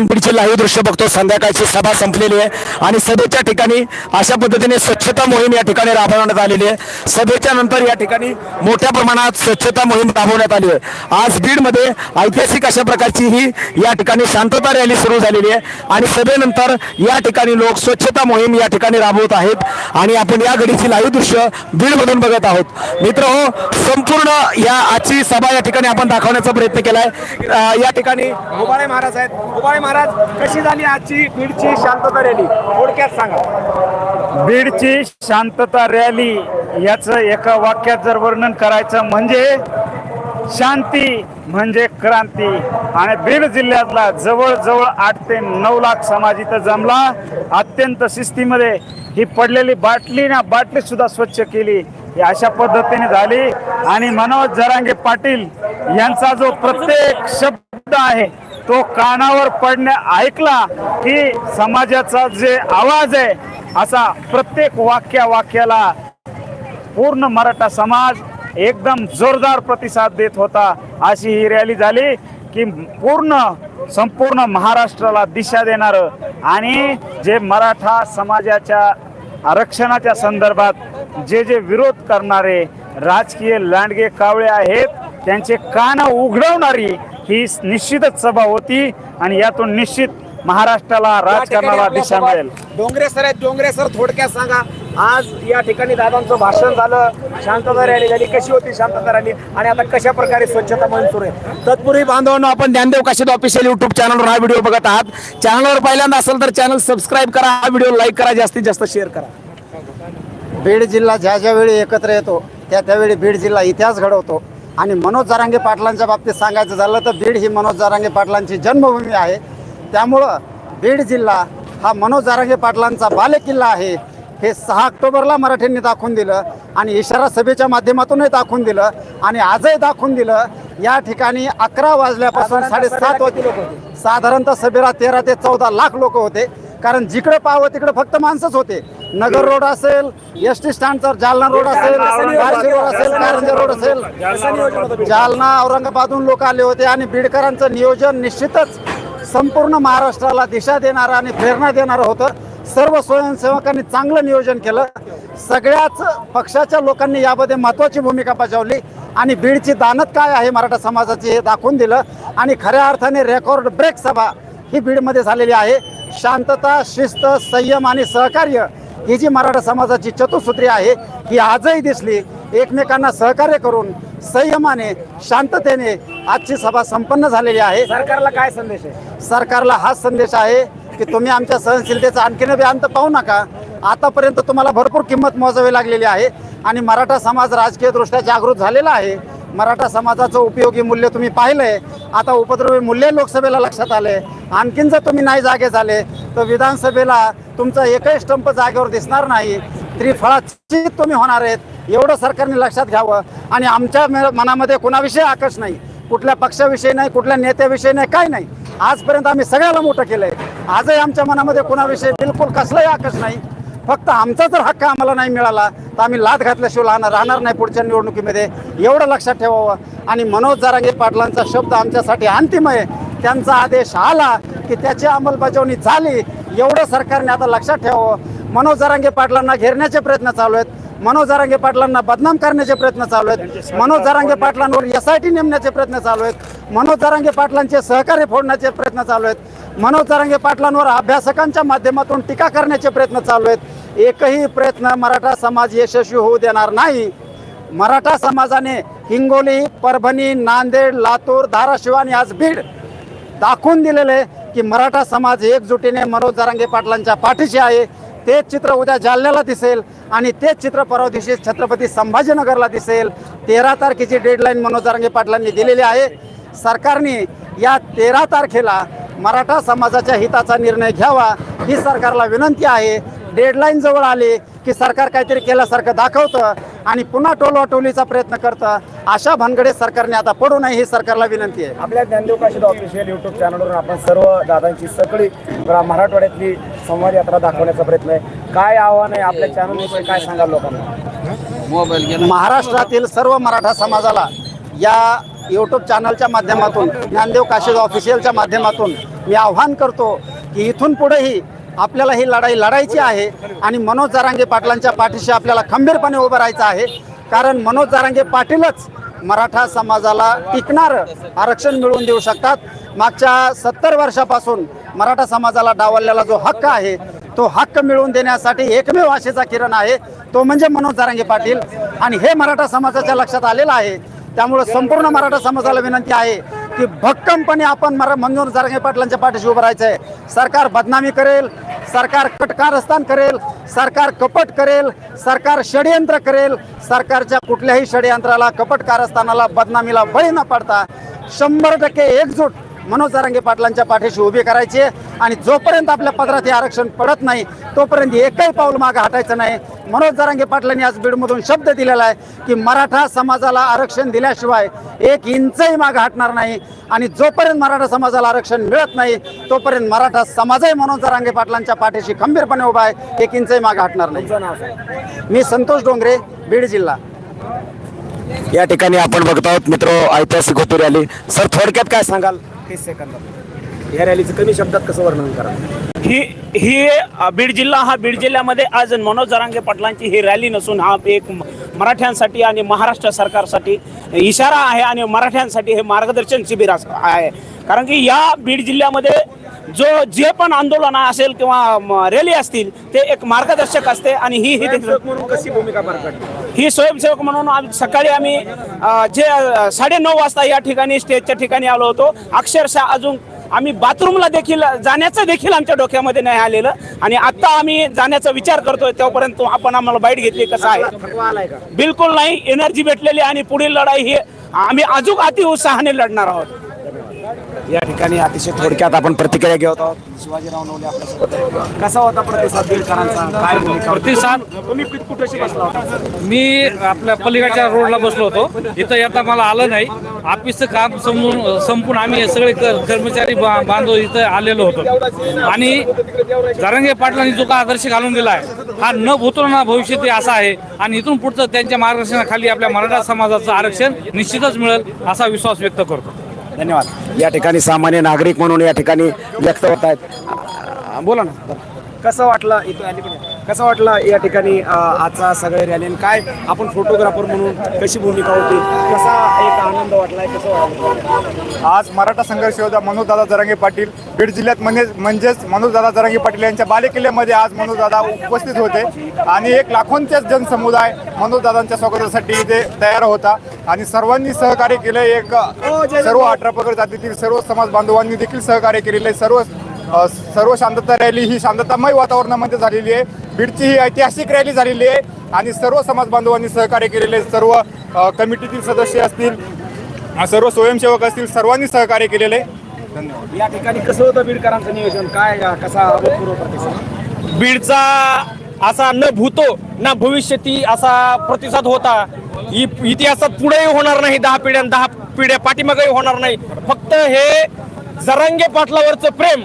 आपण बीडचे लाईव्ह दृश्य बघतो. संध्याकाळची सभा संपलेली आहे. आणि सभेच्या ठिकाणी अशा पद्धतीने स्वच्छता मोहीम या ठिकाणी राबवण्यात आलेली आहे. सभेच्या नंतर या ठिकाणी मोठ्या प्रमाणात स्वच्छता मोहीम राबवण्यात आली आहे. आज बीडमध्ये ऐतिहासिक अशा प्रकारची ही या ठिकाणी शांतता रॅली सुरू झालेली आहे. आणि सभेनंतर या ठिकाणी लोक स्वच्छता मोहीम या ठिकाणी राबवत आहेत. आणि आपण या घडीची लाईव्ह दृश्य बीडमधून बघत आहोत. मित्र हो संपूर्ण या आजची सभा या ठिकाणी आपण दाखवण्याचा प्रयत्न केलाय. आहे या ठिकाणी उबाळे महाराज आहेत. उबाळे महाराज कशी झाली आजची बीडची शांतता रॅली? थोडक्यात सांगा. बीडची शांतता रॅली याचं एका वाक्यात जर वर्णन करायचं म्हणजे शांती म्हणजे क्रांती. आणि बीड जिल्ह्यातला जवळजवळ आठ ते नऊ लाख समाज इथं जमला. अत्यंत शिस्तीमध्ये ही पडलेली बाटली ना बाटली सुद्धा स्वच्छ केली. ही अशा पद्धतीने झाली. आणि मनोज जरांगे पाटील यांचा जो प्रत्येक शब्द आहे तो कानावर पडण्या ऐकला की समाजाचा जे आवाज आहे असा प्रत्येक वाक्या वाक्याला पूर्ण मराठा समाज एकदम जोरदार प्रतिसाद देत होता. अशी ही रॅली झाली की पूर्ण संपूर्ण महाराष्ट्राला दिशा देणार आणि जे मराठा समाजाच्या आरक्षणाच्या संदर्भात जे जे विरोध करणारे राजकीय लांडगे कावळे आहेत त्यांचे कान उघडवणारी ही निश्चितच सभा होती आणि यातून निश्चित महाराष्ट्राला राजकारणाला दिशा मिळेल. डोंगरे सर आहेत डोंगरे सर थोडक्यात सांगा. आज या ठिकाणी दादांचं भाषण झालं. शांतता रॅली झाली. कशी होती शांतता रॅली? आणि आता कशा प्रकारे स्वच्छता मोहीम सुरू आहे? तत्पूर्वी बांधवांनो आपण ज्ञानदेव काशीद ऑफिशियल युट्यूब चॅनलवर हा व्हिडिओ बघत आहात. चॅनलवर पहिल्यांदा असेल तर चॅनल सबस्क्राईब करा. हा व्हिडिओ लाईक करा. जास्तीत जास्त शेअर करा. बीड जिल्हा ज्या ज्या वेळी एकत्र येतो त्या त्यावेळी बीड जिल्हा इतिहास घडवतो. आणि मनोज जारांगे पाटलांच्या बाबतीत सांगायचं झालं तर बीड ही मनोज जारांगे पाटलांची जन्मभूमी आहे. त्यामुळं बीड जिल्हा हा मनोज जारांगे पाटलांचा बालेकिल्ला आहे. हे सहा ऑक्टोबरला मराठ्यांनी दाखवून दिलं आणि इशारा सभेच्या माध्यमातूनही दाखवून दिलं आणि आजही दाखवून दिलं. या ठिकाणी अकरा वाजल्यापासून साडेसात वाजले लोक साधारणतः सभेला तेरा ते चौदा लाख लोक होते. कारण जिकडे पाहावं तिकडे फक्त माणसंच होते. नगर रोड असेल एस टी स्टँडचा जालना रोड असेल बार्शी रोड असेल कारंजा रोड असेल. जालना औरंगाबादहून लोक आले होते आणि बीडकरांचं नियोजन निश्चितच संपूर्ण महाराष्ट्राला दिशा देणारं आणि प्रेरणा देणारं होतं. सर्व स्वयंसेवकांनी चांगलं नियोजन केलं. सगळ्याच पक्षाच्या लोकांनी यामध्ये महत्त्वाची भूमिका बजावली आणि बीडची दानत काय आहे मराठा समाजाची हे दाखवून दिलं. आणि खऱ्या अर्थाने रेकॉर्ड ब्रेक सभा ही बीडमध्ये झालेली आहे. शांतता शिस्त संयम आणि सहकार्य ही जी मराठा समाजाची चतुसूत्री आहे ही आजही दिसली. एकमेकांना सहकार्य करून संयमाने शांततेने आजची सभा संपन्न झालेली आहे. सरकारला काय संदेश आहे? सरकारला हाच संदेश आहे की तुम्ही आमच्या सहनशीलतेचा आणखीन बी अंत पाहू नका. आतापर्यंत तुम्हाला भरपूर किंमत मोजावी लागलेली आहे आणि मराठा समाज राजकीयदृष्ट्या जागृत झालेला आहे. मराठा समाजाचं उपयोगी मूल्य तुम्ही पाहिलंय. आता उपद्रवी मूल्य लोकसभेला लक्षात आले आणखीन जर तुम्ही नाही जागे झाले तर विधानसभेला तुमचा एकही स्टंप जागेवर दिसणार नाही. त्रिफळाची तुम्ही होणार आहेत. एवढं सरकारने लक्षात घ्यावं. आणि आमच्या मनामध्ये कोणाविषयी आकर्ष नाही. कुठल्या पक्षाविषयी नाही कुठल्या नेत्याविषयी नाही काय नाही. आजपर्यंत आम्ही सगळ्याला मोठं केलंय. आजही आमच्या मनामध्ये कोणाविषयी बिलकुल कसलाही आकर्ष नाही. फक्त आमचा जर हक्क आम्हाला नाही मिळाला तर आम्ही लाद घातल्याशिवाय राहणार राहणार नाही पुढच्या निवडणुकीमध्ये. एवढं लक्षात ठेवावं. आणि मनोज जारांगे पाटलांचा शब्द आमच्यासाठी अंतिम आहे त्यांचा आदेश आला की त्याची अंमलबजावणी झाली. एवढं सरकारने आता लक्षात ठेवावं. मनोज जारांगे पाटलांना घेरण्याचे प्रयत्न चालू आहेत. मनोज जारांगे पाटलांना बदनाम करण्याचे प्रयत्न चालू आहेत. मनोज जारांगे पाटलांवर एस आय टी नेमण्याचे प्रयत्न चालू आहेत. मनोज जारांगे पाटलांचे सहकार्य फोडण्याचे प्रयत्न चालू आहेत. मनोज जारांगे पाटलांवर अभ्यासकांच्या माध्यमातून टीका करण्याचे प्रयत्न चालू आहेत. एकही प्रयत्न मराठा समाज यशस्वी होऊ देणार नाही. मराठा समाजाने हिंगोली परभणी नांदेड लातूर धाराशिव आणि आज बीड दाखवून दिलेलं आहे की मराठा समाज एकजुटीने मनोज जारांगे पाटलांच्या पाठीशी आहे. तेच चित्र उद्या जालन्याला दिसेल आणि तेच चित्र परवा दिवशी छत्रपती संभाजीनगरला दिसेल. तेरा तारखेची डेडलाईन मनोज जारांगे पाटलांनी दिलेली आहे. सरकारने या तेरा तारखेला मराठा समाजाच्या हिताचा निर्णय घ्यावा ही सरकारला विनंती आहे. डेडलाईन जवळ आली की सरकार काहीतरी केल्यासारखं दाखवतं आणि पुन्हा टोलवाटोलीचा प्रयत्न करतं. अशा भानगडे सरकारने आता पडू नये ही सरकारला विनंती आहे. आपल्या ज्ञानदेव काशीद ऑफिशियल युट्यूब चॅनलवरून आपण सर्व दादांची सगळी मराठवाड्यातली संवाद यात्रा दाखवण्याचा प्रयत्न आहे. काय आव्हान आहे आपल्या चॅनलविषयी काय सांगाल लोकांना? महाराष्ट्रातील सर्व मराठा समाजाला या यूट्यूब चॅनलच्या माध्यमातून ज्ञानदेव काशीद ऑफिशियलच्या माध्यमातून मी आव्हान करतो की इथून पुढेही आपल्याला ही लढाई लढायची आहे आणि मनोज जारांगे पाटलांच्या पाठीशी आपल्याला खंबीरपणे उभं राहायचं आहे. कारण मनोज जारांगे पाटीलच मराठा समाजाला टिकणारं आरक्षण मिळवून देऊ शकतात. मागच्या सत्तर वर्षापासून मराठा समाजाला डावललेला जो हक्क आहे तो हक्क मिळवून देण्यासाठी एकमेव आशेचा किरण आहे. तो म्हणजे मनोज जारांगे पाटील. आणि हे मराठा समाजाच्या लक्षात आलेलं आहे. त्यामुळे संपूर्ण मराठा समाजाला विनंती आहे की भक्कमपणे आपण मरा मंजूर जारांगे पाटलांच्या पाठीशी उभं राहायचं आहे सरकार बदनामी करेल सरकार कटकारस्थान करेल सरकार कपट करेल सरकार षडयंत्र करेल सरकारच्या कुठल्याही षडयंत्राला कपट कारस्थानाला बदनामीला बळी न पडता शंभर टक्के एकजूट मनोज जारांगे पाटलांच्या पाठीशी उभी करायची आहे. आणि जोपर्यंत आपल्या पदरात हे आरक्षण पडत नाही तोपर्यंत एकही पाऊल मागं हटायचं नाही मनोज जारांगे पाटलांनी आज बीडमधून शब्द दिलेला आहे की मराठा समाजाला आरक्षण दिल्याशिवाय एक इंचही मागं हटणार नाही आणि जोपर्यंत मराठा समाजाला आरक्षण मिळत नाही तोपर्यंत मराठा समाजही मनोज जारांगे पाटलांच्या पाठीशी खंबीरपणे उभा आहे एक इंचही मागं हटणार नाही. मी संतोष डोंगरे बीड जिल्हा या ठिकाणी आपण बघत आहोत मित्र ऐतिहासिक होती रॅली सर थोडक्यात काय सांगाल तीस सेकंदात. या रॅलीचं कमी शब्दात कसं वर्णन करा? ही ही बीड जिल्हा हा बीड जिल्ह्यामध्ये आज मनोज जरांगे पाटलांची ही रॅली नसून हा एक मराठ्यांसाठी आणि महाराष्ट्र सरकारसाठी इशारा आहे आणि मराठ्यांसाठी हे मार्गदर्शन शिबिर अस- आहे. कारण की या बीड जिल्ह्यामध्ये जो जे पण आंदोलन असेल किंवा रॅली असतील ते एक मार्गदर्शक असते आणि ही ही कशी भूमिका पार पडते ही स्वयंसेवक म्हणून आम- सकाळी आम्ही जे साडे नऊ वाजता या ठिकाणी स्टेजच्या ठिकाणी आलो होतो. अक्षरशः अजून आम्ही बाथरूमला देखील जाण्याचं देखील आमच्या डोक्यामध्ये नाही आलेलं. आणि आत्ता आम्ही जाण्याचा विचार करतोय तेव्हापर्यंत आपण आम्हाला बाईट घेतली कसं आहे? बिलकुल नाही एनर्जी भेटलेली आणि पुढील लढाई ही आम्ही अजून अति उत्साहाने लढणार आहोत. या ठिकाणी अतिशय थोडक्यात आपण प्रतिक्रिया घेत आहोत. शिवाजीराव नवले आपल्यासोबत कसा होता प्रतिसाद बीडकरांचा काय भूमिका होती? प्रतिसाद? तुम्ही कुठेशी बसला होता? मी आपल्या पलीकडच्या रोडला बसलो होतो. इथं येता मला आलं नाही. ऑफिसचं काम समजून संपून आम्ही सगळे क- कर्मचारी बा- बांधव इथं आलेलो होतो. आणि जारंगे पाटलांनी जो का आदर्श घालून दिला आहे हा न भूतो ना भविष्य ते असा आहे. आणि इथून पुढचं त्यांच्या मार्गदर्शनाखाली आपल्या मराठा समाजाचं आरक्षण निश्चितच मिळेल असा विश्वास व्यक्त करतो. धन्यवाद. या ठिकाणी सामान्य नागरिक म्हणून या ठिकाणी व्यक्त होत आहेत. बोला ना. कसं वाटलं इथं अलीकडे? कसं वाटलं या ठिकाणी आजचा सगळे रॅली आणि काय आपण फोटोग्राफर म्हणून कशी भूमिका होती? कसा एक आनंद वाटलाय कसं वाटलं? आज मराठा संघर्ष योद्धा मनोजदादा जरांगे पाटील बीड जिल्ह्यात म्हणजे म्हणजेच मनोजदादा जरांगे पाटील यांच्या बालेकिल्ल्यामध्ये आज मनोजदादा उपस्थित होते. आणि एक लाखोंचेच जनसमुदाय मनोजदादांच्या स्वागतासाठी इथे तयार होता. आणि सर्वांनी सहकार्य केलं एक सर्व अठरा पगड जातीतील सर्व समाज बांधवांनी देखील सहकार्य केलेलं आहे. सर्व सर्व शांतता रॅली ही शांततामय वातावरणामध्ये झालेली आहे. बीडची ही ऐतिहासिक रॅली झालेली आहे आणि सर्व समाज बांधवांनी सहकार्य केलेले. सर्व कमिटीतील सदस्य असतील सर्व स्वयंसेवक असतील सर्वांनी सहकार्य केलेले धन्यवाद. या ठिकाणी कसं होतं बीडकरांचं नियोजन? काय कसा प्रतिसाद? बीडचा असा न भूतो ना भविष्यती असा प्रतिसाद होता. इ- इतिहासात पुढेही होणार नाही दहा पिढ्या दहा पिढ्या पाठीमागेही होणार नाही. फक्त हे जरांगे पाटलावरचं प्रेम